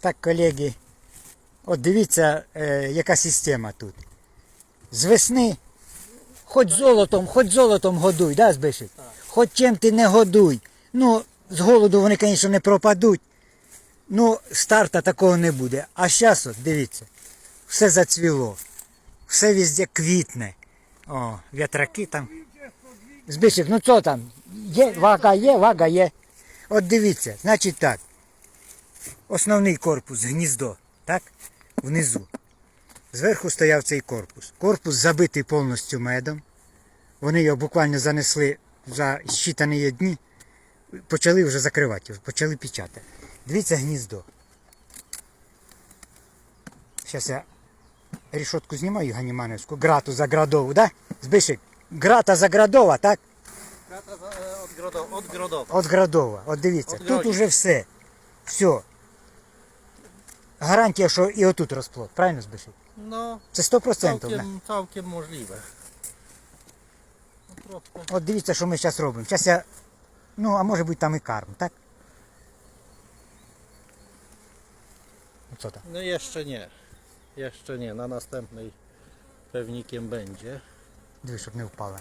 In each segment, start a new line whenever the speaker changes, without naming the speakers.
Так, колеги, от дивіться, е, яка система тут. З весни, хоч золотом, хоч золотом годуй, да, Збишик? Хоч чим ти не годуй. Ну, з голоду вони, звісно, не пропадуть. Ну, старта такого не буде. А зараз, от, дивіться, все зацвіло. Все везде квітне. О, вітраки там. Збишик, ну що там? Є, вага є, вага є. От дивіться, значить так. Основний корпус, гніздо, так? Внизу. Зверху стояв цей корпус. Корпус забитий повністю медом. Вони його буквально занесли за щитані дні. Почали вже закривати, почали печатати. Дивіться гніздо. Зараз я рішотку знімаю ганіманівську, грату заградову, да? Збишик, грата заградова, так?
Krata za, e, odgrodo, odgrodowa.
От Градова, от дивіться,
От
тут уже все. Все. Гарантія, що і отут розплод, правильно збишив?
No,
Це 100%. да?
całkiem, całkiem możliwe. No, troszkę.
От дивіться, що ми зараз робимо. Зараз я. Ну, а може бути там і карм, так? Ну, Co tam?
No jeszcze nie. Jeszcze nie. Na następnej pewnikiem będzie.
Диви, щоб не впала.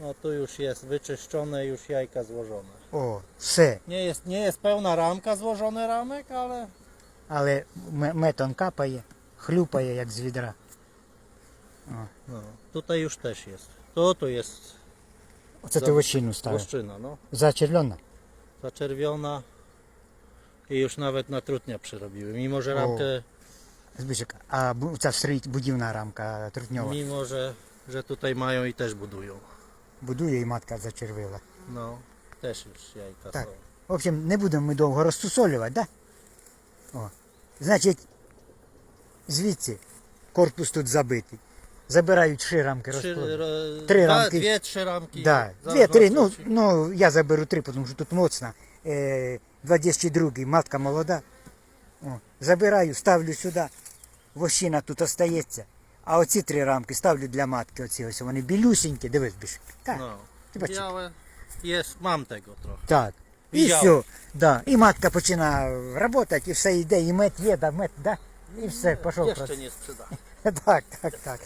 No tu już jest wyczyszczone, już jajka złożone.
О, все.
Nie jest, nie jest pełna ramka złożone ramek, ale
Але ме- метон капає, хлюпає, як з відра.
no, tutaj już też jest. Tu, tu jest
Оце ти
За-
вощину ставив.
łoszczyna, no.
Зачервлена?
Zaczerwiona i już nawet na trutnia przerobiły. Mimo, że
O.
ramkę,
Збишик, а бу- ця встрій- будівна рамка трутньова
mimo, że, że tutaj mają i też budują.
Будує і матка зачервила.
No, też już jajka
Tak. В общем, не будемо ми довго розтусолювати, да? О. Значить, звідси корпус тут забитий. Забирають три рамки розплоду. Три
dwa,
ramki.
Dwie, trzy ramki.
Да, дві, три, ну, ну, я заберу три, тому що тут моцна. Е, 22 матка молода. О, забираю, ставлю сюди. Вощина тут остається. А оці три рамки ставлю для матки. Оці ось вони білюсінькі, дивись більше. Так,
No,
Zobaczcie.
białe. Jest, mam tego trochę.
так. І
Я.
все. Да. І матка починає працювати, і все йде, і мед є, да, мед, да. І все, пішов.
Ще не sprzedam.
Так, так, так.